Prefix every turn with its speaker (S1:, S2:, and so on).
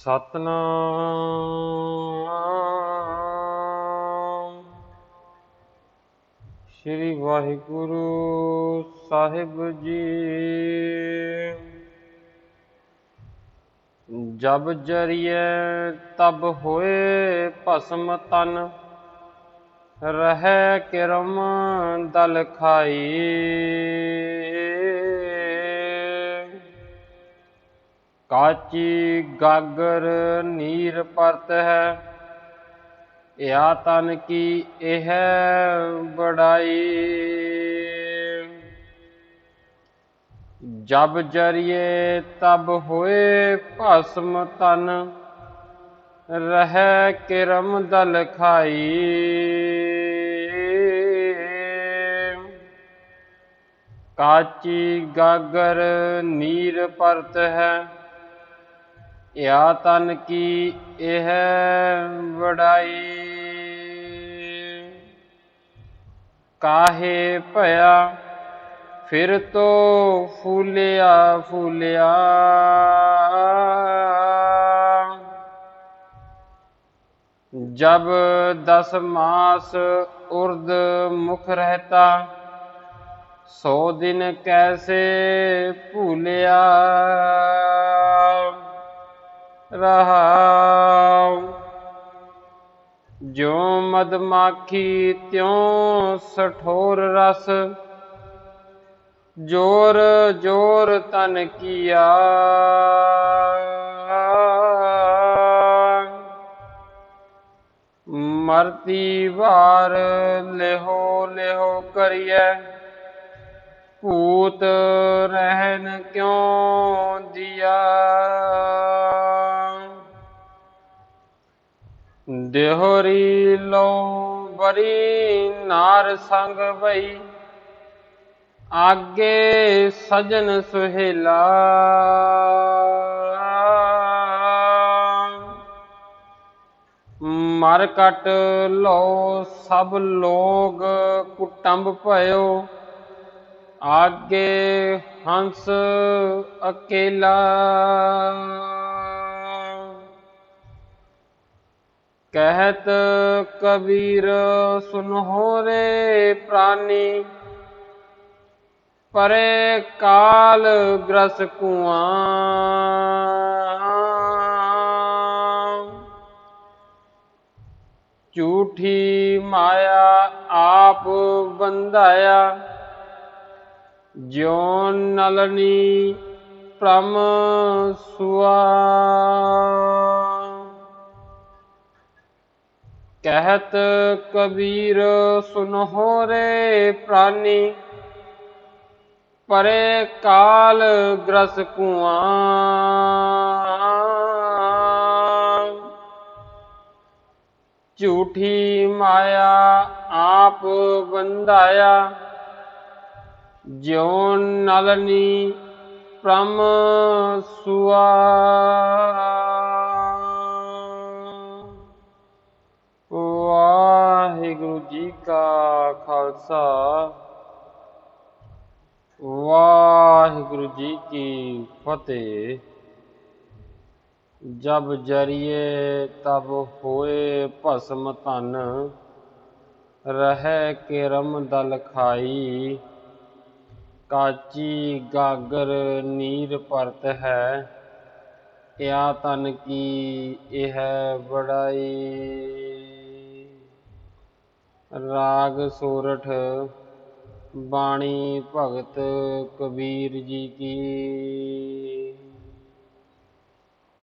S1: ਸਤਨਾਮ। ਸ੍ਰੀ ਵਾਹਿਗੁਰੂ ਸਾਹਿਬ ਜੀ। ਜਬ ਜਰੀਏ ਤਬ ਹੋਏ ਭਸਮ ਤਨ, ਰਹਿ ਕਿਰਮ ਦਲ ਖਾਈ। ਕਾਚੀ ਗਾਗਰ ਨੀਰ ਪਰਤ ਹੈ ਯਾ ਤਨ ਕੀ ਇਹ ਬੜਾਈ। ਜਬ ਜਰੀਏ ਤਬ ਹੋਏ ਭਸਮ ਤਨ, ਰਹਿ ਕਿਰਮ ਦਲ ਖਾਈ। ਕਾਚੀ ਗਾਗਰ ਨੀਰ ਪਰਤ ਹੈ ਯਾ ਤਨ ਕੀ ਇਹ ਵਡਾਈ। ਕਾਹੇ ਭਇਆ ਫਿਰ ਤੋ ਫੂਲਿਆ ਫੂਲਿਆ। ਜਬ ਦਸ ਮਾਸ ਉਰਦ ਮੁਖ ਰਹਤਾ, ਸੋ ਦਿਨ ਕੈਸੇ ਭੂਲਿਆ। रहाओ। जो मधमाखी त्यों सठोर रस। ज़ोर ज़ोर तन किया। मरती बार लेहो लेहो करिए। कूत रहन क्यों दिया? ਦੇਹਰੀ ਲੋ ਬਰੀ ਨਾਰ ਸੰਗ ਬਈ ਆਗੇ ਸਜਨ ਸੁਹੇਲਾ। ਮਰ ਕਟ ਲੋ ਸਭ ਲੋਗ ਕੁਟੰਬ ਭਇਓ। ਆਗੇ ਹੰਸ ਅਕੇਲਾ। ਕਹਿਤ ਕਬੀਰ ਸੁਨਹੁ ਰੇ ਪ੍ਰਾਨੀ। ਪਰੇ ਕਾਲ ਗ੍ਰਸ ਕੁਆਂ। ਝੂਠੀ ਮਾਇਆ ਆਪ ਬੰਧਾਇਆ। ਜਿਉ ਨਲਨੀ ਪ੍ਰਮ ਸੁਆ। ਕਹਿਤ ਕਬੀਰ ਸੁਨਹੁ ਰੇ ਪ੍ਰਾਨੀ। ਪਰੇ ਕਾਲ ਗ੍ਰਸ ਕੁਆਂ। ਝੂਠੀ ਮਾਇਆ ਆਪ ਬੰਧਾਇਆ। ਜਿਉ ਨਲਨੀ ਪ੍ਰਮ ਸੁਆ। ਜੀ ਕਾ ਖਾਲਸਾ। ਵਾਹਿਗੁਰੂ ਜੀ ਕੀ ਫਤਿਹ। ਜਬ ਜਰੀਏ ਤਬ ਹੋਏ ਭਸਮ ਧਨ, ਰਹਿ ਕਿਰਮ ਦਲ ਖਾਈ। ਕਾਚੀ ਗਾਗਰ ਨੀਰ ਪਰਤ ਹੈ ਯਾ ਤਨ ਕੀ ਇਹ ਬੜਾਈ। ਰਾਗ ਸੋਰਠ ਬਾਣੀ ਭਗਤ ਕਬੀਰ ਜੀ ਕੀ।